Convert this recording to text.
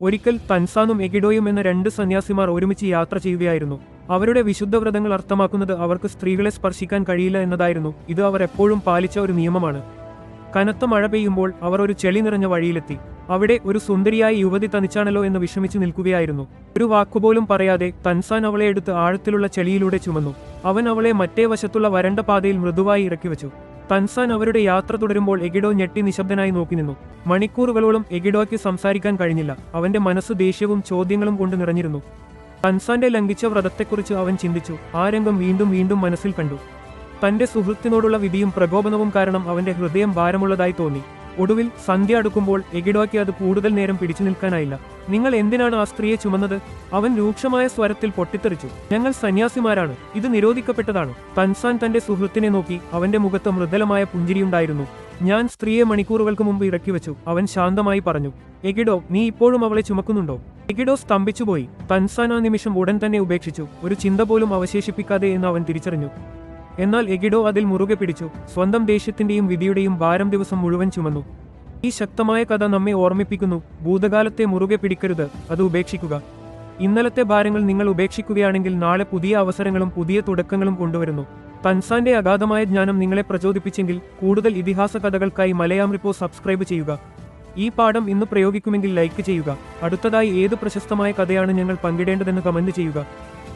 ഒരിക്കൽ തൻസാനും എഗിഡോയും എന്ന രണ്ട് സന്യാസിമാർ ഒരുമിച്ച് യാത്ര ചെയ്യുകയായിരുന്നു. അവരുടെ വിശുദ്ധ വ്രതങ്ങൾ അർത്ഥമാക്കുന്നത് അവർക്ക് സ്ത്രീകളെ സ്പർശിക്കാൻ കഴിയില്ല എന്നതായിരുന്നു. ഇത് അവർ എപ്പോഴും പാലിച്ച ഒരു നിയമമാണ്. കനത്ത മഴ പെയ്യുമ്പോൾ അവർ ഒരു ചെളി നിറഞ്ഞ വഴിയിലെത്തി. അവിടെ ഒരു സുന്ദരിയായ യുവതി തനിച്ചാണല്ലോ എന്ന് വിഷമിച്ചു നിൽക്കുകയായിരുന്നു. ഒരു വാക്കുപോലും പറയാതെ തൻസാൻ അവളെ എടുത്ത് ആഴത്തിലുള്ള ചെളിയിലൂടെ ചുമന്നു. അവൻ അവളെ മറ്റേ വശത്തുള്ള വരണ്ട പാതയിൽ മൃദുവായി ഇറക്കിവെച്ചു. തൻസാൻ അവരുടെ യാത്ര തുടരുമ്പോൾ എഗിഡോ ഞെട്ടി നിശബ്ദനായി നോക്കി നിന്നു. മണിക്കൂറുകളോളം എഗിഡോയ്ക്ക് സംസാരിക്കാൻ കഴിഞ്ഞില്ല. അവന്റെ മനസ്സ് ദേഷ്യവും ചോദ്യങ്ങളും കൊണ്ട് നിറഞ്ഞിരുന്നു. തൻസാന്റെ ലംഘിച്ച വ്രതത്തെക്കുറിച്ച് അവൻ ചിന്തിച്ചു. ആ രംഗം വീണ്ടും വീണ്ടും മനസ്സിൽ കണ്ടു. തന്റെ സുഹൃത്തിനോടുള്ള വിധിയും പ്രകോപനവും കാരണം അവന്റെ ഹൃദയം ഭാരമുള്ളതായി തോന്നി. ഒടുവിൽ സന്ധ്യ അടുക്കുമ്പോൾ എഗിഡോയ്ക്ക് അത് കൂടുതൽ നേരം പിടിച്ചു നിൽക്കാനായില്ല. നിങ്ങൾ എന്തിനാണ് ആ സ്ത്രീയെ ചുമന്നത്? അവൻ രൂക്ഷമായ സ്വരത്തിൽ പൊട്ടിത്തെറിച്ചു. ഞങ്ങൾ സന്യാസിമാരാണ്. ഇത് നിരോധിക്കപ്പെട്ടതാണ്. തൻസാൻ തന്റെ സുഹൃത്തിനെ നോക്കി അവന്റെ മുഖത്ത് മൃദലമായ പുഞ്ചിരിയുണ്ടായിരുന്നു. ഞാൻ സ്ത്രീയെ മണിക്കൂറുകൾക്ക് മുമ്പ് ഇറക്കി വെച്ചു അവൻ ശാന്തമായി പറഞ്ഞു. എഗിഡോ നീ ഇപ്പോഴും അവളെ ചുമക്കുന്നുണ്ടോ? എഗിഡോ സ്തംഭിച്ചുപോയി. തൻസാൻ ആ നിമിഷം ഉടൻ തന്നെ ഉപേക്ഷിച്ചു. ഒരു ചിന്ത പോലും അവശേഷിപ്പിക്കാതെ എന്ന് അവൻ തിരിച്ചറിഞ്ഞു. എന്നാൽ എഗിഡോ അതിൽ മുറുകെ പിടിച്ചു. സ്വന്തം ദേഷ്യത്തിന്റെയും വിധിയുടെയും ഭാരം ദിവസം മുഴുവൻ ചുമന്നു. ഈ ശക്തമായ കഥ നമ്മെ ഓർമ്മിപ്പിക്കുന്നു. ഭൂതകാലത്തെ മുറുകെ പിടിക്കരുത് അത് ഉപേക്ഷിക്കുക. ഇന്നലത്തെ ഭാരങ്ങൾ നിങ്ങൾ ഉപേക്ഷിക്കുകയാണെങ്കിൽ നാളെ പുതിയ അവസരങ്ങളും പുതിയ തുടക്കങ്ങളും കൊണ്ടുവരുന്നു. തൻസാന്റെ അഗാധമായ ജ്ഞാനം നിങ്ങളെ പ്രചോദിപ്പിച്ചെങ്കിൽ കൂടുതൽ ഇതിഹാസ കഥകൾക്കായി മലയാം റിപ്പോ സബ്സ്ക്രൈബ് ചെയ്യുക. ഈ പാഠം ഇന്ന് പ്രയോഗിക്കുമെങ്കിൽ ലൈക്ക് ചെയ്യുക. അടുത്തതായി ഏത് പ്രശസ്തമായ കഥയാണ് ഞങ്ങൾ പങ്കിടേണ്ടതെന്ന് കമന്റ് ചെയ്യുക.